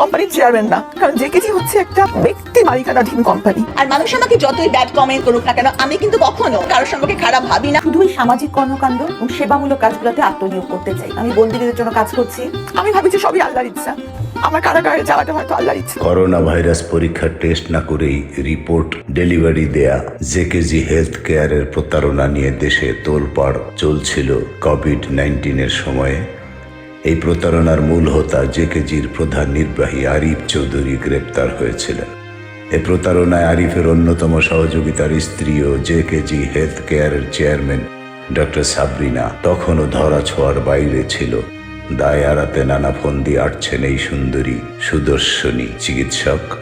কোম্পানির চেয়ারম্যান না। কারণ জেকেজি হচ্ছে একটা ব্যক্তি মালিকানাধীন কোম্পানি। আর মানুষ আমাকে যতই ব্যাড কমেন্ট করুক না কেন আমি কিন্তু কখনো কারোর সম্পর্কে খারাপ ভাবি না। শুধুই সামাজিক কর্মকাণ্ড এবং সেবামূলক কাজগুলোতে আত্মনিয়োগ করতে চাই। আমি বন্দীদের জন্য কাজ করছি। আমি ভাবি যে সবই আল্লাহর ইচ্ছা। আমার কারাগারে যাওয়াটা হয়তো আল্লাহর ইচ্ছা। করোনা ভাইরাস পরীক্ষার টেস্ট না করেই রিপোর্ট ডেলিভারি দেয়া জেকেজি হেলথ কেয়ারের প্রতারণা নিয়ে দেশে তোলপাড় চলছিল কোভিড নাইন্টিনের সময়ে। এই প্রতারণার মূল হোতা জেকেজির প্রধান নির্বাহী আরিফ চৌধুরী গ্রেপ্তার হয়েছিলেন। এ প্রতারণায় আরিফের অন্যতম সহযোগিতার স্ত্রী ও জেকেজি হেলথ কেয়ারের চেয়ারম্যান ডক্টর সাবরিনা তখনও ধরা ছোঁয়ার বাইরে ছিল। দায় এড়াতে নানা ফন্দি আটছেন এই সুন্দরী সুদর্শনী চিকিৎসক।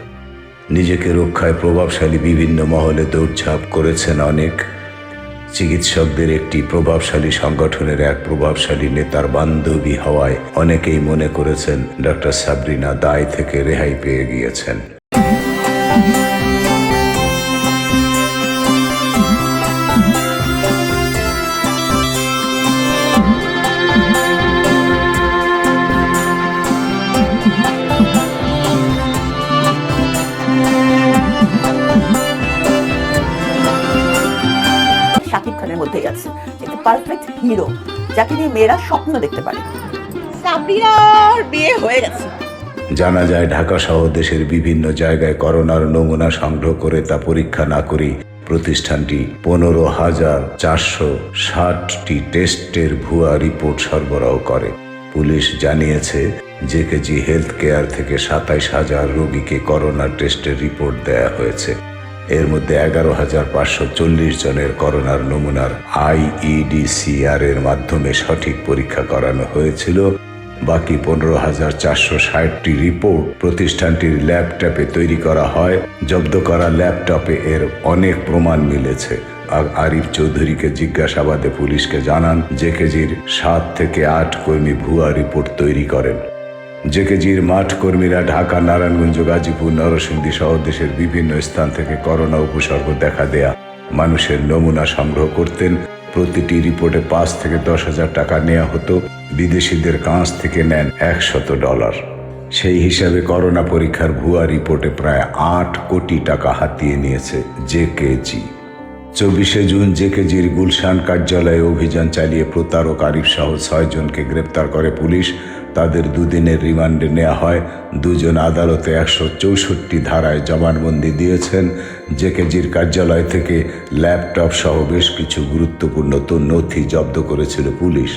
নিজেকে রক্ষায় প্রভাবশালী বিভিন্ন মহলে দৌড়ঝাঁপ করেছেন অনেক চিকিৎসকদের একটি প্রভাবশালী সংগঠনের এক প্রভাবশালী নেতার বান্ধবী হওয়ায় অনেকেই মনে করেছেন ডক্টর সাবরিনা দায় থেকে রেহাই পেয়ে গিয়েছেন। হিরো, যাকে নিয়ে মেয়েরা স্বপ্ন দেখতে পারে। সাবরিনার বিয়ে হয়ে গেছে। জানা যায় ঢাকা সহ দেশের বিভিন্ন জায়গায় করোনার নমুনা সংগ্রহ করে তা পরীক্ষা না করেই প্রতিষ্ঠানটি পনেরো হাজার চারশো ষাটটি টেস্টের ভুয়া রিপোর্ট সরবরাহ করে। পুলিশ জানিয়েছে, জেকেজি হেলথ কেয়ার থেকে সাতাইশ হাজার রোগীকে করোনা টেস্টের রিপোর্ট দেয়া হয়েছে। এর মধ্যে এগারো হাজার পাঁচশো চল্লিশ জনের করোনার নমুনার আইইডিসিআর এর মাধ্যমে সঠিক পরীক্ষা করানো হয়েছিল। বাকি পনেরো হাজার চারশো ষাটটি রিপোর্ট প্রতিষ্ঠানটির ল্যাপটপে তৈরি করা হয়। জব্দ করা ল্যাপটপে এর অনেক প্রমাণ মিলেছে। আর আরিফ চৌধুরীকে জিজ্ঞাসাবাদে পুলিশকে জানান, জেকেজির সাত থেকে আট কর্মী ভুয়া রিপোর্ট তৈরি করেন। জেকেজির মাঠ কর্মীরা ঢাকা, নারায়ণগঞ্জ, গাজীপুর, নরসিংদী সহ দেশের বিভিন্ন স্থান থেকে করোনা উপসর্গ দেখা দেয়া। মানুষের নমুনা সংগ্রহ করতেন। প্রতিটি রিপোর্টে পাঁচ থেকে দশ হাজার টাকা নেওয়া হতো। বিদেশিদের কাছ থেকে নেন একশত ডলার। সেই হিসাবে করোনা পরীক্ষার ভুয়া রিপোর্টে প্রায় আট কোটি টাকা হাতিয়ে নিয়েছে জেকেজি। চব্বিশে জুন জেকেজির গুলশান কার্যালয়ে অভিযান চালিয়ে প্রতারক আরিফ সহ ছয়জনকে গ্রেপ্তার করে পুলিশ। তাদের দুদিনের রিমান্ডে নেওয়া হয়। দুজন আদালতে একশো চৌষট্টি ধারায় জবানবন্দি দিয়েছেন। জেকেজির কার্যালয় থেকে ল্যাপটপ সহ বেশ কিছু গুরুত্বপূর্ণ তো নথি জব্দ করেছিল পুলিশ।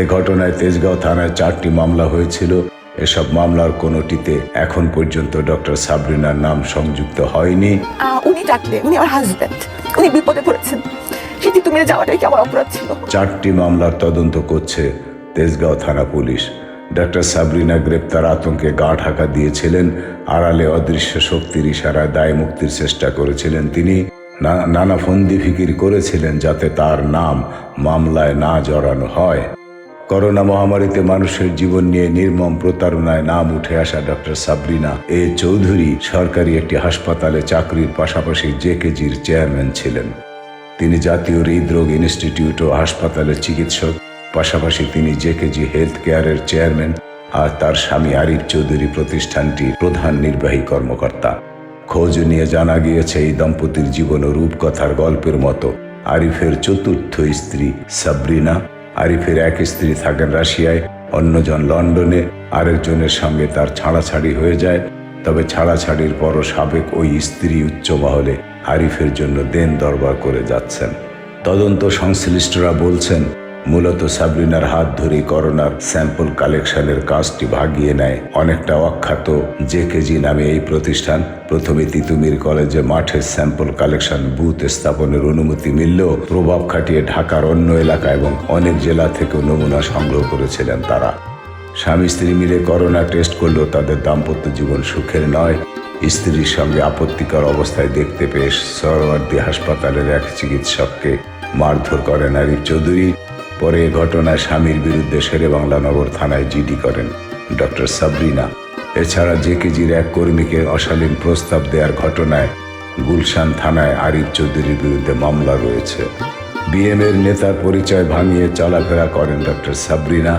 এ ঘটনায় তেজগাঁও থানায় চারটি মামলা হয়েছিল। এসব মামলার কোনোটিতে এখন পর্যন্ত ডক্টর সাবরিনার নাম সংযুক্ত হয়নি। উনি ডাকলে উনি আমার হাজব্যান্ড উনি বিপদে পড়েছেন। সেটি তুমি যাওয়াটাই কি আমার অপরাধ ছিল? চারটি মামলার তদন্ত করছে তেজগাঁও থানা পুলিশ। ডক্টর সাবরিনা গ্রেপ্তার আতঙ্কে গা ঢাকা দিয়েছিলেন, আড়ালে অদৃশ্য শক্তির ইশারায় দায় মুক্তির চেষ্টা করেছিলেন তিনি। নানা ফন্দি ফিকির করেছিলেন যাতে তার নাম মামলায় না জড়ানো হয়। করোনা মহামারীতে মানুষের জীবন নিয়ে নির্মম প্রতারণায় নাম উঠে আসা ডক্টর সাবরিনা এ চৌধুরী সরকারি একটি হাসপাতালে চাকরির পাশাপাশি জেকেজির চেয়ারম্যান ছিলেন। তিনি জাতীয় হৃদরোগ ইনস্টিটিউট ও হাসপাতালের চিকিৎসক। পাশাপাশি তিনি জেকেজি হেলথ কেয়ারের চেয়ারম্যান আর তার স্বামী আরিফ চৌধুরী প্রতিষ্ঠানটির প্রধান নির্বাহী কর্মকর্তা। খোঁজ নিয়ে জানা গিয়েছে, এই দম্পতির জীবন ও রূপকথার গল্পের মতো। আরিফের চতুর্থ স্ত্রী সাবরিনা। আরিফের এক স্ত্রী থাকেন রাশিয়ায়, অন্যজন লন্ডনে, আরেকজনের সঙ্গে তার ছাড়াছাড়ি হয়ে যায়। তবে ছাড়াছাড়ির পরও সাবেক ওই স্ত্রী উচ্চ মহলে আরিফের জন্য দেন দরবার করে যাচ্ছেন। তদন্ত সংশ্লিষ্টরা বলছেন মূলত সাবরিনার হাত ধরেই করোনার স্যাম্পল কালেকশনের কাজটি ভাগিয়ে নেয়। অনেকটা অখ্যাত জেকেজি নামে এই প্রতিষ্ঠান। প্রথমে তিতুমির কলেজে মাঠের স্যাম্পল কালেকশন বুথ স্থাপনের অনুমতি মিললেও প্রভাব খাটিয়ে ঢাকার অন্য এলাকা এবং অনেক জেলা থেকেও নমুনা সংগ্রহ করেছিলেন তারা। স্বামী স্ত্রী মিলে করোনা টেস্ট করলেও তাদের দাম্পত্য জীবন সুখের নয়। স্ত্রীর সঙ্গে আপত্তিকর অবস্থায় দেখতে পেয়ে সরওয়ার্দী হাসপাতালের এক চিকিৎসককে মারধর করেন আরিফ চৌধুরী। পরে ঘটনায় স্বামীর বিরুদ্ধে শেরে বাংলা নগর থানায় জিডি করেন ডক্টর সাবরিনা। এছাড়া জেকেজির এক কর্মীকে অশালীন প্রস্তাব দেওয়ার ঘটনায় গুলশান থানায় আরিফ চৌধুরীর বিরুদ্ধে মামলা রয়েছে। বিএমএর নেতার পরিচয় ভাঙিয়ে চলাফেরা করেন ডক্টর সাবরিনা।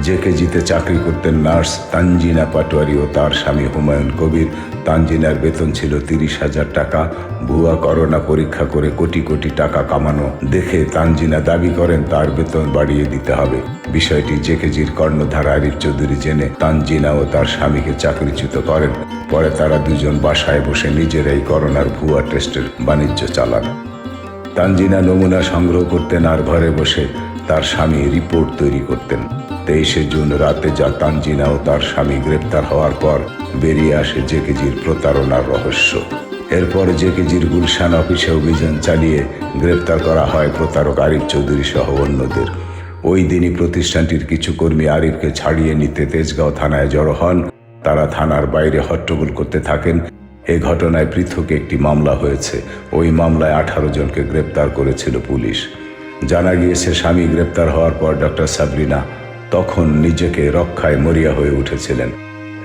জেকেজিতে চাকরি করতেন নার্স তানজিনা পাটোয়ারি ও তার স্বামী হুমায়ুন কবির। তানজিনার বেতন ছিল তিরিশ হাজার টাকা। ভুয়া করোনা পরীক্ষা করে কোটি কোটি টাকা কামানো। দেখে তানজিনা দাবি করেন, তার বেতন বাড়িয়ে দিতে হবে। বিষয়টি জেকেজির কর্ণধার আরিফ চৌধুরী জেনে তানজিনা ও তার স্বামীকে চাকরিচ্যুত করেন। পরে তারা দুজন বাসায় বসে নিজেরাই করোনার ভুয়া টেস্টের বাণিজ্য চালান। তানজিনা নমুনা সংগ্রহ করতেন আর ঘরে বসে তার স্বামী রিপোর্ট তৈরি করতেন। তেইশে জুন রাতে যা তানজিনা ও তার স্বামী গ্রেপ্তার হওয়ার পর বেরিয়ে আসে জেকেজির প্রতারণার রহস্য। এরপর জেকেজির গুলশান অফিসে অভিযান চালিয়ে গ্রেপ্তার করা হয় প্রতারক আরিফ চৌধুরী সহ অন্যদের। ওই দিনই প্রতিষ্ঠানটির কিছু কর্মী আরিফকে ছাড়িয়ে নিতে তেজগাঁও থানায় জড়ো হন। তারা থানার বাইরে হট্টগোল করতে থাকেন। এ ঘটনায় পৃথক একটি মামলা হয়েছে। ওই মামলায় আঠারো জনকে গ্রেপ্তার করেছিল পুলিশ। জানা গিয়েছে, স্বামী গ্রেপ্তার হওয়ার পর ডক্টর সাবরিনা তখন নিজেকে রক্ষায় মরিয়া হয়ে উঠেছিলেন।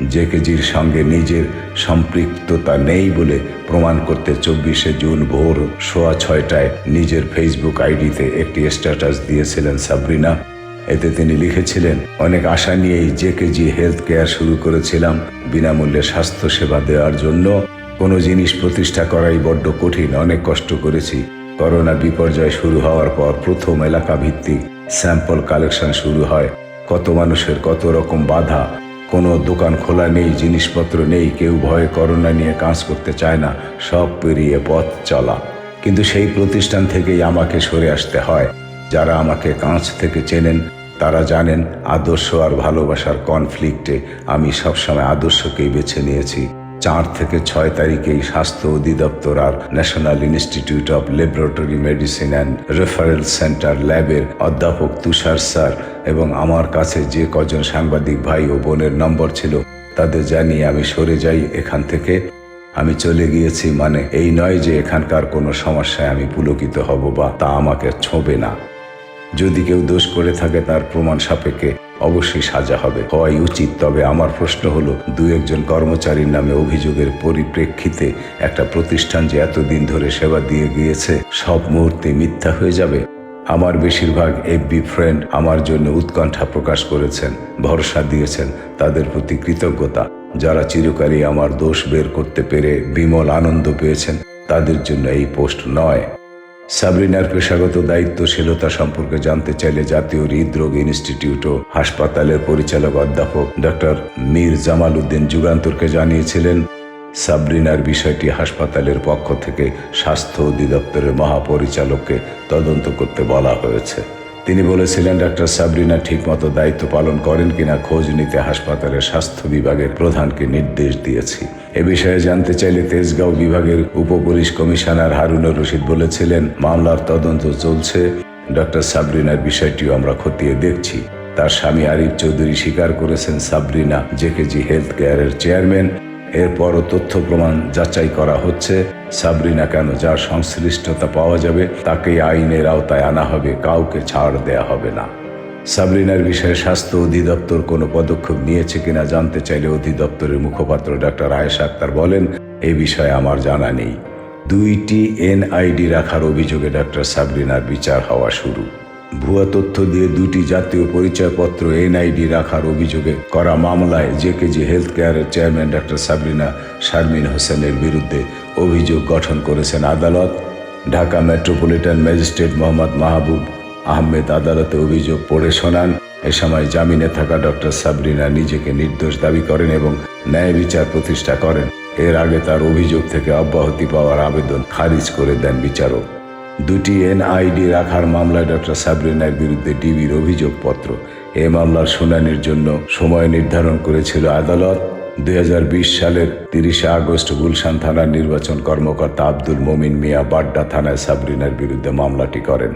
জেকেজির সঙ্গে নিজের সম্পৃক্ততা নেই বলে প্রমাণ করতে চব্বিশে জুন ভোর সোয়া ছয়টায় নিজের ফেসবুক আইডিতে একটি স্ট্যাটাস দিয়েছিলেন সাবরিনা। এতে তিনি লিখেছিলেন, অনেক আশা নিয়েই জেকেজি হেলথ কেয়ার শুরু করেছিলাম। বিনামূল্যে স্বাস্থ্য সেবা দেওয়ার জন্য কোনো জিনিস প্রতিষ্ঠা করাই বড্ড কঠিন, অনেক কষ্ট করেছি। করোনা বিপর্যয় শুরু হওয়ার পর প্রথম এলাকা ভিত্তিক স্যাম্পল কালেকশন শুরু হয়। কত মানুষের কত রকম বাধা। কোনো দোকান খোলা নেই, জিনিসপত্র নেই, কেউ ভয়ে করোনা নিয়ে কাজ করতে চায় না, সব পেরিয়ে পথ চলা। কিন্তু সেই প্রতিষ্ঠান থেকেই আমাকে সরে আসতে হয়। যারা আমাকে কাঁচ থেকে চেনেন, তারা জানেন আদর্শ আর ভালোবাসার কনফ্লিক্টে আমি সবসময় আদর্শকেই বেছে নিয়েছি। চার থেকে ছয় তারিখেই স্বাস্থ্য অধিদপ্তর আর national institute of laboratory medicine and referral centre ল্যাবের অধ্যাপক তুষার স্যার এবং আমার কাছে যে কজন সাংবাদিক ভাই ও বোনের নম্বর ছিল, তাদের জানিয়ে আমি সরে যাই এখান থেকে। আমি চলে গিয়েছি মানে এই নয় যে এখানকার কোনো সমস্যায় আমি পুলকিত হব বা তা আমাকে ছোঁবে না। যদি কেউ দোষ করে থাকে তার প্রমাণ সাপেক্ষে অবশ্যই সাজা হবে। হওয়াই উচিত, তবে আমার প্রশ্ন হলো, দু একজন কর্মচারীর নামে অভিযোগের পরিপ্রেক্ষিতে একটা প্রতিষ্ঠান যে এতদিন ধরে সেবা দিয়ে গিয়েছে, সব মুহূর্তে মিথ্যা হয়ে যাবে? আমার বেশিরভাগ এফবি ফ্রেন্ড আমার জন্য উৎকণ্ঠা প্রকাশ করেছেন, ভরসা দিয়েছেন, তাদের প্রতি কৃতজ্ঞতা। যারা চিরকালই আমার দোষ বের করতে পেরে বিমল আনন্দ পেয়েছেন, তাদের জন্য এই পোস্ট নয়। সাবরিনার পেশাগত দায়িত্বশীলতা সম্পর্কে জানতে চাইলে জাতীয় হৃদরোগ ইনস্টিটিউট ও হাসপাতালের পরিচালক অধ্যাপক ডক্টর মীর জামাল উদ্দিন যুগান্তরকে জানিয়েছিলেন সাবরিনার বিষয়টি হাসপাতালের পক্ষ থেকে স্বাস্থ্য অধিদপ্তরের মহাপরিচালককে তদন্ত করতে বলা হয়েছে। তিনি বলেছিলেন, ডাক্তার সাবরিনা ঠিকমতো দায়িত্ব পালন করেন কিনা খোঁজ নিতে হাসপাতালের স্বাস্থ্য বিভাগের প্রধানকে নির্দেশ দিয়েছি। এ বিষয়ে জানতে চাইলে তেজগাঁও বিভাগের উপপুলিশ কমিশনার হারুনুর রশিদ বলেছিলেন, মামলার তদন্ত চলছে। ডক্টর সাবরিনার বিষয়টিও আমরা খতিয়ে দেখছি। তার স্বামী আরিফ চৌধুরী স্বীকার করেছেন সাবরিনা জেকেজি হেলথ কেয়ারের চেয়ারম্যান। এরপরও তথ্য প্রমাণ যাচাই করা হচ্ছে। সাবরিনা কেন যার সংশ্লিষ্টতা পাওয়া যাবে, তাকেই আইনের আওতায় আনা হবে, কাউকে ছাড় দেয়া হবে না। সাবরিনার বিষয়ে স্বাস্থ্য অধিদপ্তর কোনো পদক্ষেপ নিয়েছে কিনা জানতে চাইলে অধিদপ্তরের মুখপাত্র ডাক্তার আয়েশা আক্তার বলেন, এ বিষয়ে আমার জানা নেই। দুইটি এনআইডি রাখার অভিযোগে ডাক্তার সাবরিনার বিচার হওয়া শুরু। ভুয়া তথ্য দিয়ে দুটি জাতীয় পরিচয়পত্র এনআইডি রাখার অভিযোগে করা মামলায় জেকেজি হেলথ কেয়ারের চেয়ারম্যান ডাক্তার সাবরিনা শারমিন হোসেনের বিরুদ্ধে অভিযোগ গঠন করেছেন আদালত। ঢাকা মেট্রোপলিটন ম্যাজিস্ট্রেট মোহাম্মদ মাহবুব আহমেদ আদালতে অভিযোগ পড়ে শোনান। এ সময় জামিনে থাকা ডক্টর সাবরিনা নিজেকে নির্দোষ দাবি করেন এবং ন্যায় বিচার প্রতিষ্ঠা করেন। এর আগে তার অভিযোগ থেকে অব্যাহতি পাওয়ার আবেদন খারিজ করে দেন বিচারক। দুটি এনআইডি রাখার মামলায় ডক্টর সাবরিনার বিরুদ্ধে ডিবির অভিযোগপত্র। এ মামলার শুনানির জন্য সময় নির্ধারণ করেছিল আদালত। দু হাজার বিশ সালের তিরিশে আগস্ট গুলশান থানার নির্বাচন কর্মকর্তা আব্দুল মোমিন মিয়া বাড্ডা থানায় সাবরিনার বিরুদ্ধে মামলাটি করেন।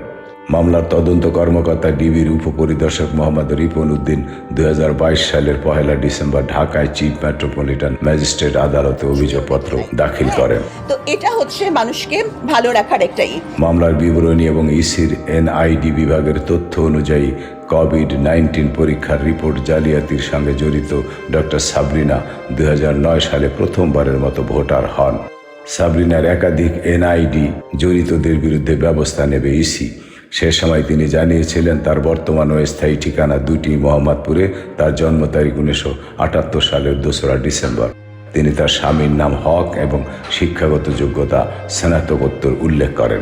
মামলার তদন্ত কর্মকর্তা ডিবির উপপরিদর্শক মোহাম্মদ রিপন উদ্দিন দুই হাজার বাইশ সালের পহেলা ডিসেম্বর ঢাকায় চিফ মেট্রোপলিটন ম্যাজিস্ট্রেট আদালতে অভিযোগপত্র দাখিল করেন। তো এটা হচ্ছে মানুষকে ভালো রাখার একটাই মামলার বিবরণী এবং ইসির এনআইডি বিভাগের তথ্য অনুযায়ী কোভিড নাইন্টিন পরীক্ষার রিপোর্ট জালিয়াতির সঙ্গে জড়িত ডক্টর সাবরিনা দুই হাজার নয় সালে প্রথমবারের মতো ভোটার হন। সাবরিনার একাধিক এনআইডি জড়িতদের বিরুদ্ধে ব্যবস্থা নেবে ইসি। সে সময় তিনি জানিয়েছিলেন, তার বর্তমান ও স্থায়ী ঠিকানা দুটি মোহাম্মদপুরে, তার জন্ম তারিখ উনিশশো আটাত্তর সালের দোসরা ডিসেম্বর। তিনি তার স্বামীর নাম হক এবং শিক্ষাগত যোগ্যতা স্নাতকোত্তর উল্লেখ করেন।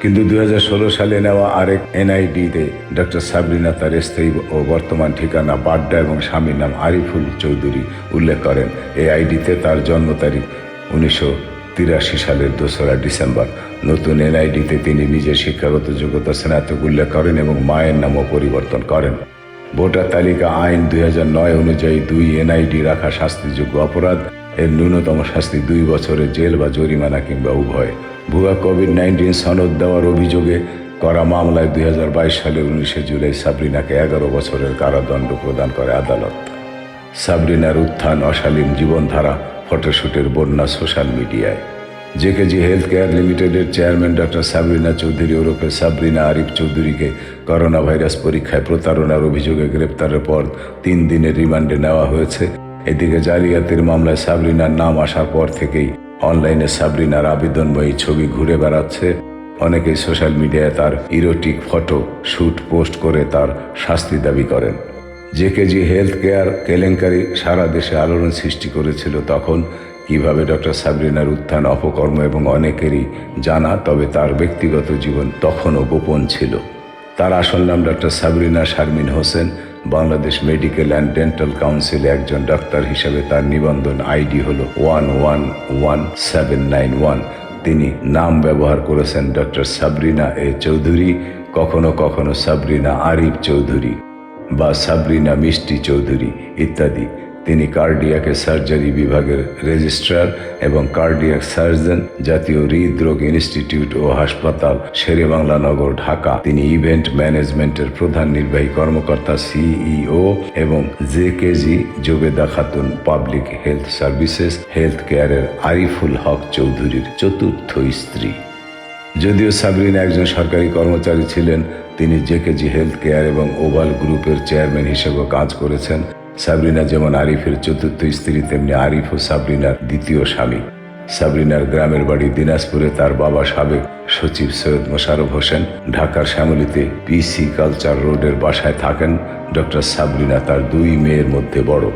কিন্তু দু হাজার ষোলো সালে নেওয়া আরেক এনআইডিতে ডক্টর সাবরিনা তার স্থায়ী ও বর্তমান ঠিকানা বাড্ডা এবং স্বামীর নাম আরিফুল চৌধুরী উল্লেখ করেন। এই আইডিতে তার জন্ম তারিখ উনিশশো তিরাশি সালের দোসরা ডিসেম্বর। নতুন এনআইডিতে তিনি নিজের শিক্ষাগত যোগ্যতা স্নাতক উল্লেখ করেন এবং মায়ের নামও পরিবর্তন করেন। ভোটার তালিকা আইন দুই নয় অনুযায়ী দুই এনআইডি রাখা শাস্তিযোগ্য অপরাধ। এর ন্যূনতম শাস্তি দুই বছরের জেল বা জরিমানা কিংবা উভয়। ভুয়া কোভিড নাইন্টিন সনদ দেওয়ার অভিযোগে করা মামলায় দুই সালের উনিশে জুলাই সাবরিনাকে এগারো বছরের কারাদণ্ড প্রদান করে আদালত। সাবরিনার উত্থান অশালীন জীবনধারা ফটোশুটের বন্যা সোশ্যাল মিডিয়ায়। জেকেজি হেলথ কেয়ার লিমিটেডের চেয়ারম্যান ডক্টর সাবরিনা চৌধুরী ওরফে সাবরিনা আরিফ চৌধুরীকে করোনা ভাইরাস পরীক্ষায় প্রতারণার অভিযোগে গ্রেপ্তারের পর তিন দিনের রিমান্ডে নেওয়া হয়েছে। এদিকে জালিয়াতির মামলায় সাবরিনার নাম আসার পর থেকেই অনলাইনে সাবরিনার আবেদনময়ী ছবি ঘুরে বেড়াচ্ছে। অনেকেই সোশ্যাল মিডিয়ায় তার ইরোটিক ফটো শুট পোস্ট করে তার শাস্তি দাবি করেন। জেকেজি হেলথ কেয়ার কেলেঙ্কারি সারা দেশে আলোড়ন সৃষ্টি করেছিল তখন। কীভাবে ডক্টর সাবরিনার উত্থান, অপকর্ম এবং অনেকেরই জানা, তবে তার ব্যক্তিগত জীবন তখনও গোপন ছিল। তার আসল নাম doctor Sabrina Sharmin Hossain. Bangladesh medical and dental কাউন্সিলে একজন ডাক্তার হিসাবে তার নিবন্ধন আইডি হল one one one seven nine one. তিনি নাম ব্যবহার করেছেন ডক্টর সাবরিনা এ চৌধুরী, কখনো কখনো সাবরিনা আরিফ চৌধুরী। বা সাবরিনা, মিষ্টি চৌধুরী ইত্যাদি। তিনি কার্ডিয়াকে সার্জারি বিভাগের রেজিস্ট্রার এবং কার্ডিয়াক সার্জন জাতীয় হৃদরোগ ইনস্টিটিউট ও হাসপাতাল শেরেবাংলা নগর, ঢাকা। তিনি ইভেন্ট ম্যানেজমেন্টের প্রধান নির্বাহী কর্মকর্তা, সিইও এবং JKG Jobeda Khatun, public health services health কেয়ারের আরিফুল হক চৌধুরীর চতুর্থ স্ত্রী। যদিও সাবরিনা একজন সরকারি কর্মচারী ছিলেন, তিনি জেকেজি হেলথ কেয়ার এবং ওভাল গ্রুপের চেয়ারম্যান হিসেবেও কাজ করেছেন। সাবরিনা যেমন আরিফের চতুর্থ স্ত্রী, তেমনি আরিফ ও সাবরিনার দ্বিতীয় স্বামী। সাবরিনার গ্রামের বাড়ি দিনাজপুরে তার বাবা সাবেক সচিব সৈয়দ মোশারফ হোসেন। ঢাকার শ্যামলীতে পিসি কালচার রোডের বাসায় থাকেন ডক্টর সাবরিনা, তার দুই মেয়ের মধ্যে বড়।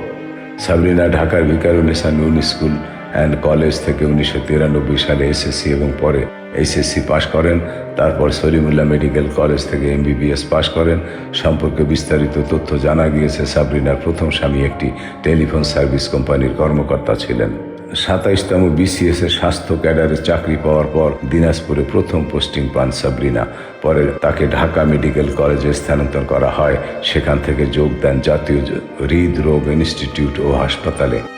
সাবরিনা ঢাকার ভিকারুনিসা নুন স্কুল অ্যান্ড কলেজ থেকে উনিশশো তিরানব্বই সালে এসএসসি এবং পরে এইচএসসি পাশ করেন, তারপর সলিমুল্লাহ মেডিকেল কলেজ থেকে এমবিবিএস পাশ করেন। সম্পর্কে বিস্তারিত তথ্য জানা গিয়েছে সাবরিনার প্রথম স্বামী একটি টেলিফোন সার্ভিস কোম্পানির কর্মকর্তা ছিলেন। সাতাইশতম বিসিএস এর স্বাস্থ্য ক্যাডারে চাকরি পাওয়ার পর দিনাজপুরে প্রথম পোস্টিং পান সাবরিনা। পরে তাকে ঢাকা মেডিকেল কলেজে স্থানান্তর করা হয়। সেখান থেকে যোগ দেন জাতীয় হৃদরোগ ইনস্টিটিউট ও হাসপাতালে।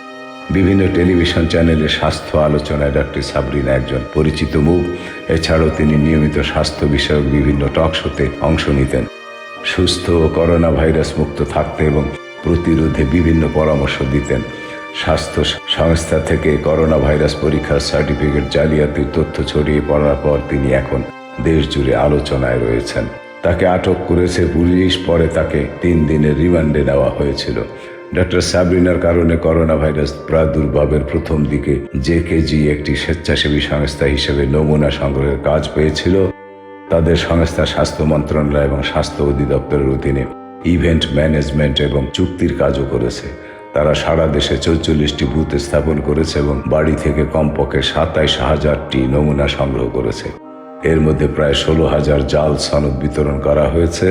বিভিন্ন টেলিভিশন চ্যানেলে স্বাস্থ্য আলোচনায় ডক্টর সাবরিনা একজন পরিচিত মুখ। এছাড়াও তিনি নিয়মিত স্বাস্থ্য বিষয়ক বিভিন্ন টক শোতে অংশ নিতেন। সুস্থ ও করোনা ভাইরাস মুক্ত থাকতে এবং প্রতিরোধে বিভিন্ন পরামর্শ দিতেন। স্বাস্থ্য সংস্থা থেকে করোনা ভাইরাস পরীক্ষার সার্টিফিকেট জালিয়াতির তথ্য ছড়িয়ে পড়ার পর তিনি এখন দেশ জুড়ে আলোচনায় রয়েছেন। তাকে আটক করেছে পুলিশ, পরে তাকে তিন দিনের রিমান্ডে নেওয়া হয়েছিল। ডক্টর সাবরিনার কারণে করোনা ভাইরাস প্রাদুর্ভাবের প্রথম দিকে জেকেজি একটি স্বেচ্ছাসেবী সংস্থা হিসেবে নমুনা সংগ্রহের কাজ পেয়েছিল তাদের সংস্থা স্বাস্থ্য মন্ত্রণালয় এবং স্বাস্থ্য অধিদপ্তরের অধীনে ইভেন্ট ম্যানেজমেন্ট এবং চুক্তির কাজও করেছে। তারা সারা দেশে চৌচল্লিশটি বুথ স্থাপন করেছে এবং বাড়ি থেকে কমপক্ষে সাতাইশ হাজারটি নমুনা সংগ্রহ করেছে। এর মধ্যে প্রায় ষোলো হাজার জাল সনদ বিতরণ করা হয়েছে।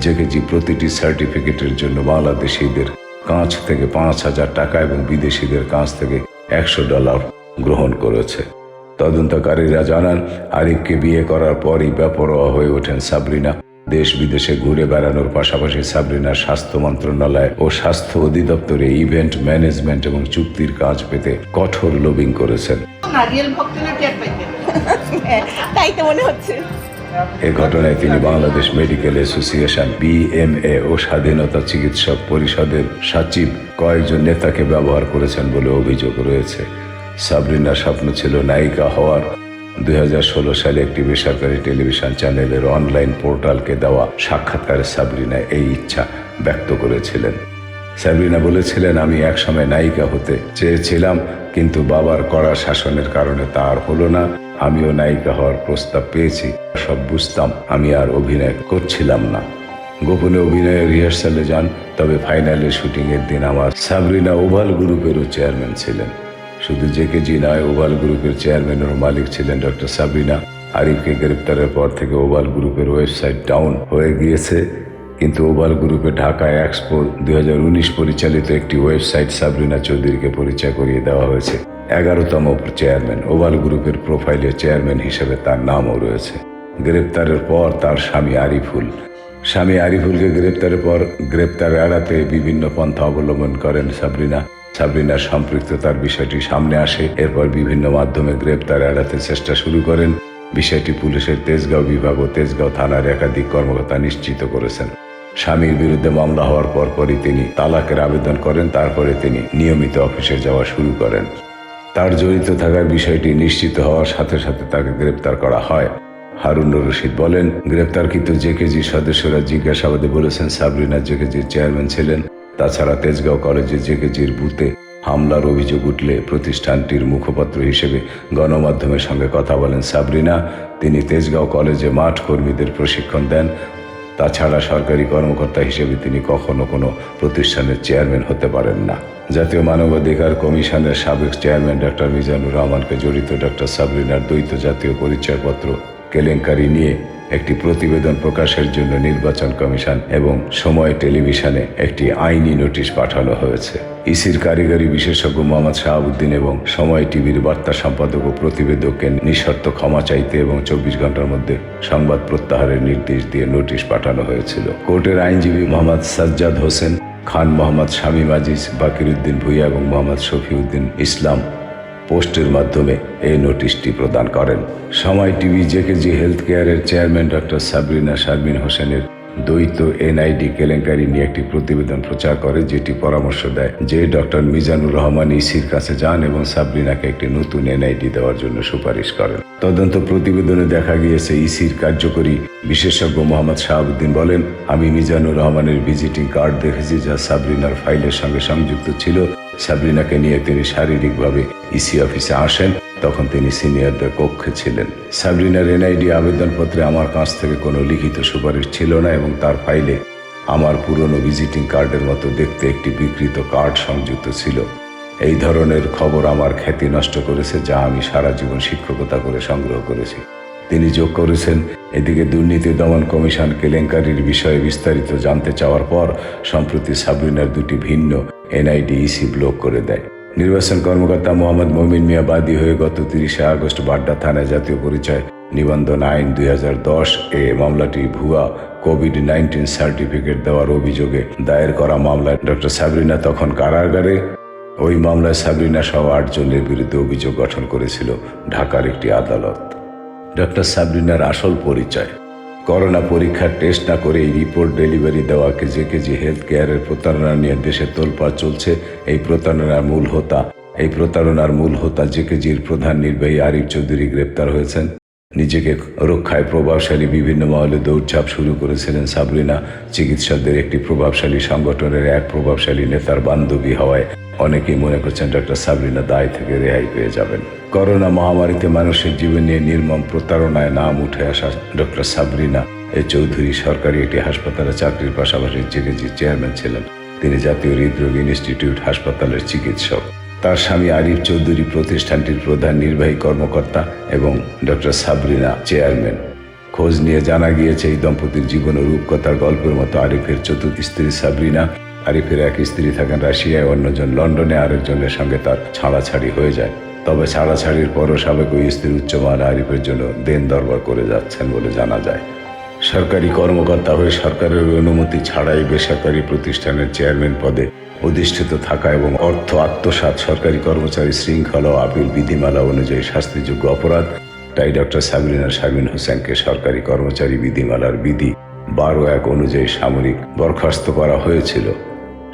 জেকেজি প্রতিটি সার্টিফিকেটের জন্য বাংলাদেশিদের কাঁচ থেকে পাঁচ হাজার টাকা এবং বিদেশিদের কাছ থেকে একশো ডলার গ্রহণ করেছে। তদন্তকারীরা জানান আরিফকে বিয়ে করার পরই বেপরোয়া হয়ে ওঠেন সাবরিনা। দেশ বিদেশে ঘুরে বেড়ানোর পাশাপাশি সাবরিনার স্বাস্থ্য মন্ত্রণালয় ও স্বাস্থ্য অধিদপ্তরে ইভেন্ট ম্যানেজমেন্ট এবং চুক্তির কাজ পেতে কঠোর লবিং করেছেন। নারিয়েল টের পাইতেন হ্যাঁ, তাই তো মনে হচ্ছে। এ ঘটনায় তিনি বাংলাদেশ মেডিকেল অ্যাসোসিয়েশন বিএমএ ও স্বাধীনতা চিকিৎসক পরিষদের সচিব। কয়েকজন নেতাকে ব্যবহার করেছেন বলে অভিযোগ রয়েছে। সাবরিনার স্বপ্ন ছিল নায়িকা হওয়ার। দুই সালে একটি বেসরকারি টেলিভিশন চ্যানেলের অনলাইন পোর্টালকে দেওয়া সাক্ষাৎকারে সাবরিনা এই ইচ্ছা ব্যক্ত করেছিলেন। সাবরিনা বলেছিলেন, আমি একসময় নায়িকা হতে চেয়েছিলাম, কিন্তু বাবার কড়া শাসনের কারণে তা আর হলো না। আমিও নায়িকা হওয়ার প্রস্তাব পেয়েছি, সব বুঝতাম, আমি আর অভিনয় করছিলাম না। গোপনে অভিনয়ের রিহার্সালে যান, তবে ফাইনালের শুটিংয়ের দিন আমার সাবরিনা ওভাল গ্রুপেরও চেয়ারম্যান ছিলেন। শুধু জেকেজি নয়, ওভাল গ্রুপের চেয়ারম্যানের মালিক ছিলেন ডক্টর সাবরিনা। আরিফকে গ্রেপ্তারের পর থেকে ওভাল গ্রুপের ওয়েবসাইট ডাউন হয়ে গিয়েছে। কিন্তু ওভাল গ্রুপে ঢাকা এক্সপো উনিশ পরিচালিত একটি ওয়েবসাইট সাবরিনা চৌধুরীকে পরিচয় করিয়ে দেওয়া হয়েছে। এগারোতম চেয়ারম্যান। ওভাল গ্রুপের প্রোফাইলে চেয়ারম্যান হিসেবে তার নামও রয়েছে। গ্রেপ্তারের পর তার স্বামী আরিফুল। স্বামী আরিফুলকে গ্রেপ্তারের পর গ্রেপ্তার এড়াতে বিভিন্ন পন্থা অবলম্বন করেন সাবরিনা। সাবরিনার সম্পৃক্ততার বিষয়টি সামনে আসে। এরপর বিভিন্ন মাধ্যমে গ্রেপ্তার এড়াতে চেষ্টা শুরু করেন। বিষয়টি পুলিশের তেজগাঁও বিভাগ ও তেজগাঁও থানার একাধিক কর্মকর্তা নিশ্চিত করেছেন। স্বামীর বিরুদ্ধে মামলা হওয়ার পরপরই তিনি তালাকের আবেদন করেন। তারপরে তিনি নিয়মিত অফিসে যাওয়া শুরু করেন। তার জড়িত থাকার বিষয়টি নিশ্চিত হওয়ার সাথে সাথে তাকে গ্রেপ্তার করা হয়। হারুনুর রশিদ বলেন, গ্রেপ্তারকৃত জেকেজি সদস্যরা জিজ্ঞাসাবাদে বলেছেন, সাবরিনা জেকেজির চেয়ারম্যান ছিলেন। তাছাড়া তেজগাঁও কলেজে জেকেজির বুথে হামলার অভিযোগ উঠলে প্রতিষ্ঠানটির মুখপাত্র হিসেবে গণমাধ্যমের সঙ্গে কথা বলেন সাবরিনা। তিনি তেজগাঁও কলেজে মাঠ কর্মীদের প্রশিক্ষণ দেন। তাছাড়া সরকারি কর্মকর্তা হিসেবে তিনি কখনো কোনো প্রতিষ্ঠানের চেয়ারম্যান হতে পারেন না। জাতীয় মানবাধিকার কমিশনের সাবেক চেয়ারম্যান ডক্টর মিজানুর রহমানকে জড়িত ডক্টর সাবরিনার দ্বৈত জাতীয় পরিচয়পত্র কেলেঙ্কারি নিয়ে একটি প্রতিবেদন প্রকাশের জন্য নির্বাচন কমিশন এবং সময় টেলিভিশনে একটি আইনি নোটিশ পাঠানো হয়েছে। ইসির কারিগরি বিশেষজ্ঞ মোহাম্মদ শাহাবুদ্দিন এবং সময় টিভির বার্তা সম্পাদক ও প্রতিবেদককে নিঃশর্ত ক্ষমা চাইতে এবং চব্বিশ ঘণ্টার মধ্যে সংবাদ প্রত্যাহারের নির্দেশ দিয়ে নোটিশ পাঠানো হয়েছিল। কোর্টের আইনজীবী মোহাম্মদ সাজ্জাদ হোসেন, খান মোহাম্মদ শামীম আজিজ বাকিরুদ্দিন ভুইয়া এবং মোহাম্মদ শফিউদ্দিন ইসলাম পোস্টের মাধ্যমে এই নোটিশটি প্রদান করেন। সময় টিভি জেকেজি হেলথ কেয়ারের চেয়ারম্যান ডক্টর সাবরিনা শারমিন হোসেনের দ্বৈত এনআইডি কেলেঙ্কারি নিয়ে একটি প্রতিবেদন প্রচার করে, যেটি পরামর্শ দেয় যে ডক্টর মিজানুর রহমান ইসির কাছে যান এবং সাবরিনাকে একটি নতুন এনআইডি দেওয়ার জন্য সুপারিশ করেন। তদন্ত প্রতিবেদনে দেখা গিয়েছে, ইসির কার্যকরী বিশেষজ্ঞ মোহাম্মদ শাহাবুদ্দিন বলেন, আমি মিজানুর রহমানের ভিজিটিং কার্ড দেখেছি, যা সাবরিনার ফাইলের সঙ্গে সংযুক্ত ছিল। সাবরিনাকে নিয়ে তিনি শারীরিকভাবে ইসি অফিসে আসেন। তখন তিনি সিনিয়রদের কক্ষে ছিলেন। সাবরিনার এনআইডি আবেদনপত্রে আমার কাছ থেকে কোনো লিখিত সুপারিশ ছিল না এবং তার ফাইলে আমার পুরনো ভিজিটিং কার্ডের মতো দেখতে একটি বিকৃত কার্ড সংযুক্ত ছিল। এই ধরনের খবর আমার খ্যাতি নষ্ট করেছে, যা আমি সারা জীবন শিক্ষকতা করে সংগ্রহ করেছি। তিনি যোগ করেছেন, এদিকে দুর্নীতি দমন কমিশন কেলেঙ্কারির বিষয়ে বিস্তারিত জানতে চাওয়ার পর, সম্প্রতি সাবরিনার দুটি ভিন্ন এনআইডি ইসি ব্লক করে দেয়। নির্বাচন কর্মকর্তা মোহাম্মদ মমিন মিয়া বাদী হয়ে গত তিরিশে আগস্ট বাড্ডা থানায় জাতীয় পরিচয় নিবন্ধন আইন দুই হাজার দশ এ মামলাটি ভুয়া কোভিড নাইন্টিন সার্টিফিকেট দেওয়ার অভিযোগে দায়ের করা মামলায় ডক্টর সাবরিনা তখন কারাগারে। ওই মামলায় সাবরিনা সহ আটজনের বিরুদ্ধে অভিযোগ গঠন করেছিল ঢাকার একটি আদালত। ডক্টর সাবরিনার আসল পরিচয় করোনা পরীক্ষার টেস্ট না করে এই রিপোর্ট ডেলিভারি দেওয়াকে যে কেজি হেলথ কেয়ারের প্রতারণা নিয়ে দেশে তোলপাড় চলছে, এই প্রতারণার মূল হোতা। এই প্রতারণার মূল হোতা জেকেজির প্রধান নির্বাহী আরিফ চৌধুরী গ্রেপ্তার হয়েছেন। নিজেকে রক্ষায় প্রভাবশালী বিভিন্ন মহলে দৌড়ঝাঁপ শুরু করেছিলেন সাবরিনা, চিকিৎসকদের একটি প্রভাবশালী সংগঠনের এক প্রভাবশালী নেতার বান্ধবী হওয়ায়। অনেকেই মনে করছেন ডক্টর সাবরিনা দায় থেকে রেহাই পেয়ে যাবেন। করোনা মহামারীতে মানুষের জীবন নিয়ে নির্মম প্রতারণায় নাম উঠে আসা ডক্টর সাবরিনা, এ চৌধুরী সরকারি একটি হাসপাতালে চাকরির পাশাপাশি জেগেজি চেয়ারম্যান ছিলেন। তিনি জাতীয় হৃদরোগ ইনস্টিটিউট হাসপাতালের চিকিৎসক। তার স্বামী আরিফ চৌধুরী প্রতিষ্ঠানটির প্রধান নির্বাহী কর্মকর্তা এবং ডক্টর সাবরিনা চেয়ারম্যান। খোঁজ নিয়ে জানা গিয়েছে, এই দম্পতির জীবন ও রূপকথার গল্পের মতো আরিফের চতুর্থ স্ত্রী সাবরিনা আরিফের এক স্ত্রী থাকেন রাশিয়ায়, অন্যজন লন্ডনে, আরেকজনের সঙ্গে তার ছাড়াছাড়ি হয়ে যায়। তবে ছাড়াছাড়ির পরও সাবেক ওই স্ত্রীর উচ্চমান আরিফের জন্য দেন দরবার করে যাচ্ছেন বলে জানা যায়। সরকারি কর্মকর্তা হয়ে সরকারের অনুমতি ছাড়াই বেসরকারি প্রতিষ্ঠানের চেয়ারম্যান পদে অধিষ্ঠিত থাকা এবং অর্থ আত্মসাৎ সরকারি কর্মচারী শৃঙ্খলা ও আপিল বিধিমালা অনুযায়ী শাস্তিযোগ্য অপরাধ, তাই ডক্টর সাবরিনা শারমিন হোসেনকে সরকারি কর্মচারী বিধিমালার বিধি বারো এক অনুযায়ী সামরিক বরখাস্ত করা হয়েছিল।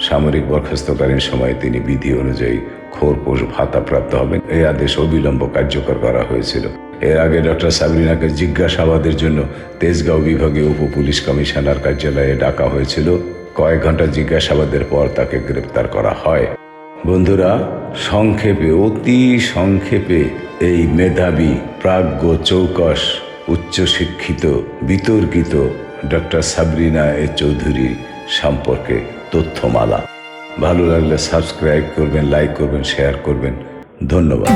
সামরিক বরখাস্তকালীন সময়ে তিনি বিধি অনুযায়ী খোরপোষ ভাতা প্রাপ্ত হবেন। এই আদেশ অবিলম্ব কার্যকর করা হয়েছিল। এর আগে ডক্টর সাবরিনাকে জিজ্ঞাসাবাদের জন্য তেজগাঁও বিভাগীয় উপ পুলিশ কমিশনার কার্যালয়ে ডাকা হয়েছিল। কয়েক ঘণ্টা জিজ্ঞাসাবাদের পর তাকে গ্রেপ্তার করা হয়। বন্ধুরা, সংক্ষেপে, অতি সংক্ষেপে এই মেধাবী প্রাজ্ঞ চৌকস উচ্চশিক্ষিত, বিতর্কিত ডক্টর সাবরিনা এ চৌধুরী সম্পর্কে তথ্যমালা। ভালো লাগলে সাবস্ক্রাইব করবেন লাইক করবেন শেয়ার করবেন। ধন্যবাদ।